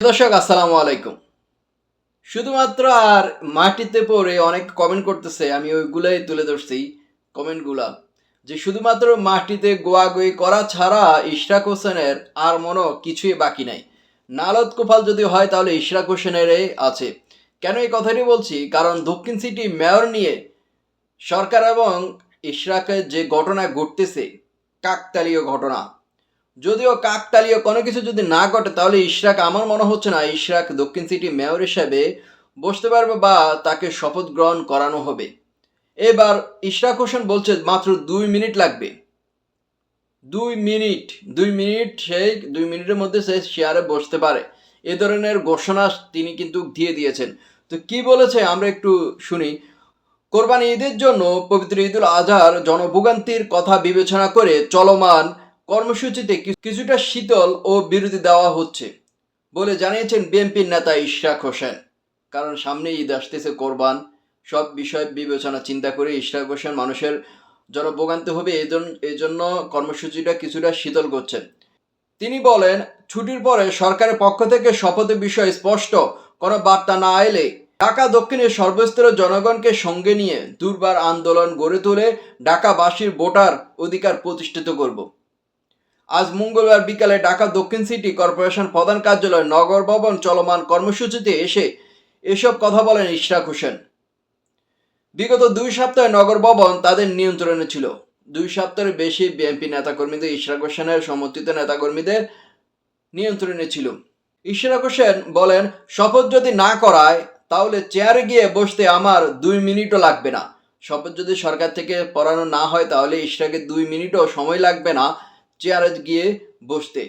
দর্শক, আসসালামু আলাইকুম। শুধুমাত্র আর মাটিতে পড়ে অনেক কমেন্ট করতেছে, আমি ওইগুলাই তুলে ধরছি কমেন্টগুলা যে শুধুমাত্র মাটিতে গোয়াগুই করা ছাড়া ইশরাক হোসেনের আর মনো কিছুই বাকি নাই। নালত কোপাল যদি হয়, তাহলে ইশরাক হোসেনেরই আছে। কেন এই কথাটি বলছি? কারণ দক্ষিণ সিটি মেয়র নিয়ে সরকার এবং ইশরাকের যে ঘটনা ঘটতেছে, কাকতালীয় ঘটনা যদিও কাকতালীয় কোনো কিছু যদি না ঘটে, তাহলে ইশরাক, আমার মনে হচ্ছে না ইশরাক দক্ষিণ সিটি মেয়র হিসাবে বসতে পারবে বা তাকে শপথ গ্রহণ করানো হবে। এবার ইশরাক হোসেন বলছে, মাত্র দুই মিনিট লাগবে। দুই মিনিট দুই মিনিট সেই, দুই মিনিটের মধ্যে সে চেয়ারে বসতে পারে। এ ধরনের ঘোষণা তিনি কিন্তু দিয়ে দিয়েছেন। তো কি বলেছে আমরা একটু শুনি। কোরবানি ঈদের জন্য পবিত্র ঈদুল আজহার জনভোগান্তির কথা বিবেচনা করে চলমান কর্মসূচিতে কিছুটা শীতল ও বিরতি দেওয়া হচ্ছে বলে জানিয়েছেন বিএনপির নেতা ইশরাক হোসেন। কারণ সামনে ঈদ আসতেছে, কোরবান। সব বিষয় বিবেচনা, চিন্তা করে ইশরাক হোসেন মানুষের জনভোগান্তি হবে এই জন্য কর্মসূচিটা কিছুটা শীতল করছেন। তিনি বলেন, ছুটির পরে সরকারের পক্ষ থেকে শপথের বিষয়ে স্পষ্ট কোনো বার্তা না এলে ঢাকা দক্ষিণের সর্বস্তরের জনগণকে সঙ্গে নিয়ে দুর্বার আন্দোলন গড়ে তুলে ঢাকাবাসীর ভোটার অধিকার প্রতিষ্ঠিত করব। আজ মঙ্গলবার বিকালে ঢাকা দক্ষিণ সিটি কর্পোরেশন প্রধান কার্যালয় নগর ভবন চলমান কর্মসূচিতে এসে এসব কথা বলেন ইশরাক হোসেন। বিগত দুই সপ্তাহে নগর ভবন তাদের নিয়ন্ত্রণে ছিল। দুই সপ্তাহের বেশি বিএনপি নেতাকর্মীদের, ইশরাক হোসেনের সমর্থিত নেতাকর্মীদের নিয়ন্ত্রণে ছিল। ইশরাক হোসেন বলেন, শপথ যদি না করায়, তাহলে চেয়ারে গিয়ে বসতে আমার দুই মিনিটও লাগবে না। শপথ যদি সরকার থেকে পড়ানো না হয়, তাহলে ইশরাকের দুই মিনিটও সময় লাগবে না। চেয়ারে গিয়ে বসতে।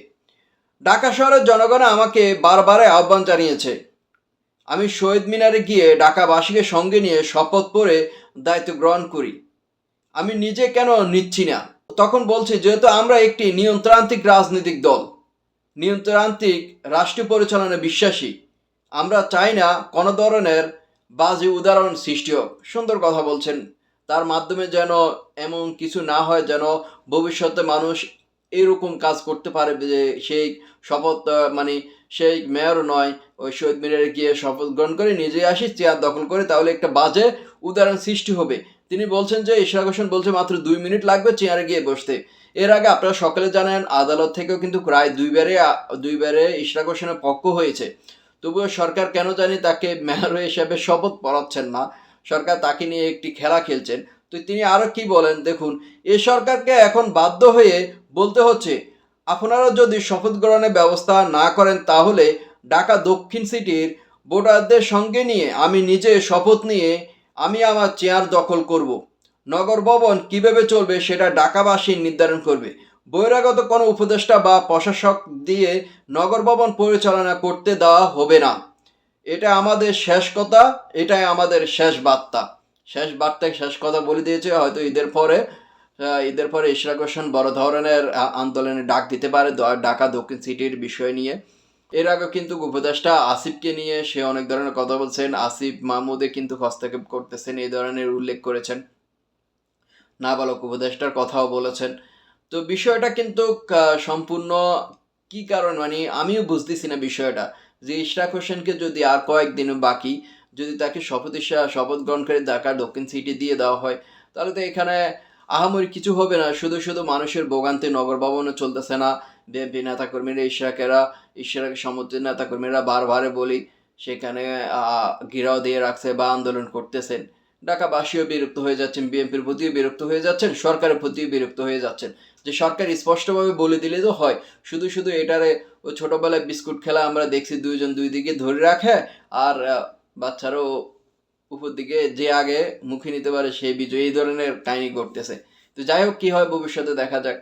ঢাকা শহরের জনগণ আমাকে বারবার আহ্বান জানিয়েছে। আমি শহীদ মিনারে গিয়ে ঢাকাবাসীকে সঙ্গে নিয়ে শপথ পরে দায়িত্ব গ্রহণ করি। আমি নিজে কেন নিচ্ছি না? তখন বলছি, যেহেতু আমরা একটি নিয়ন্ত্রান্তিক রাজনৈতিক দল, নিয়ন্ত্রান্তিক রাষ্ট্রীয় পরিচালনায় বিশ্বাসী, আমরা চাই না কোনো ধরনের বাজে উদাহরণ সৃষ্টি হোক। সুন্দর কথা বলছেন। তার মাধ্যমে যেন এমন কিছু না হয়, যেন ভবিষ্যতে মানুষ এরকম কাজ করতে পারে যে সেই শপথ মানে সেই মেয়র নয়, ওই শহীদ মিনারে গিয়ে শপথ গ্রহণ করে নিজেই আসি, চেয়ার দখল করে, তাহলে একটা বাজে উদাহরণ সৃষ্টি হবে। তিনি বলছেন যে ইশরাক হোসেন বলছে মাত্র দুই মিনিট লাগবে চেয়ারে গিয়ে বসতে। এর আগে আপনারা সকলে জানেন, আদালত থেকেও কিন্তু প্রায় দুইবারে দুইবারে ইশরাক হোসেনের পক্ষ হয়েছে। তবুও সরকার কেন জানি তাকে মেয়র হিসেবে শপথ পড়াচ্ছেন না। সরকার তাকে নিয়ে একটি খেলা খেলছেন। তো তিনি আরও কি বলেন? দেখুন, এ সরকারকে এখন বাধ্য হয়ে বলতে হচ্ছে, আপনারা যদি শপথ গ্রহণের ব্যবস্থা না করেন তাহলে ঢাকা দক্ষিণ সিটির ভোটারদের সঙ্গে নিয়ে আমি নিজে শপথ নিয়ে আমি আমার চেয়ার দখল করব। নগর ভবন কীভাবে চলবে সেটা ঢাকাবাসী নির্ধারণ করবে। বহিরাগত কোনো উপদেষ্টা বা প্রশাসক দিয়ে নগর ভবন পরিচালনা করতে দেওয়া হবে না। এটা আমাদের শেষ কথা, এটাই আমাদের শেষ বার্তা। শেষ বার্তায় শেষ কথা বলে দিয়েছে, হয়তো ঈদের পরে ঈদের পরে ইশরাক হোসেন বড় ধরনের আন্দোলনে ডাক দিতে পারে ঢাকা দক্ষিণ সিটির বিষয় নিয়ে। এর আগে কিন্তু উপদেষ্টা আসিফকে নিয়ে সে অনেক ধরনের কথা বলছেন। আসিফ মাহমুদে কিন্তু হস্তক্ষেপ করতেছেন, এই ধরনের উল্লেখ করেছেন। নাবালক উপদেষ্টার কথাও বলেছেন। তো বিষয়টা কিন্তু সম্পূর্ণ কি কারণ মানে আমিও বুঝতেছি না বিষয়টা। যে ইশরাক হোসেনকে যদি আর কয়েকদিন বাকি যদি তাকে শপথ ইসা- শপথ গ্রহণকারী ডাকা দক্ষিণ সিটি দিয়ে দেওয়া হয়, তাহলে তো এখানে আহামরি কিছু হবে না। শুধু শুধু মানুষের ভোগান্তি নগর ভবনে চলতেছে না। বিএনপি নেতাকর্মীরা ইশরাকেরা ইশরাক সমুদ্রের নেতাকর্মীরা বারবারে বলি, সেখানে ঘেরাও দিয়ে রাখছে বা আন্দোলন করতেছেন। ঢাকাবাসীও বিরক্ত হয়ে যাচ্ছেন, বিএনপির প্রতিও বিরক্ত হয়ে যাচ্ছেন, সরকারের প্রতিও বিরক্ত হয়ে যাচ্ছেন। যে সরকার স্পষ্টভাবে বলে দিলে তো হয়। শুধু শুধু এটারে ও ছোটবেলায় বিস্কুট খেলা আমরা দেখছি দুইজন দুই দিকে ধরে রাখে, আর বাচ্চারাও উপর দিকে যে আগে মুখে নিতে পারে সে বিজয় এই ধরনের কাহিনী ঘটতেছে। তো যাই হোক, কি হয় ভবিষ্যতে দেখা যাক।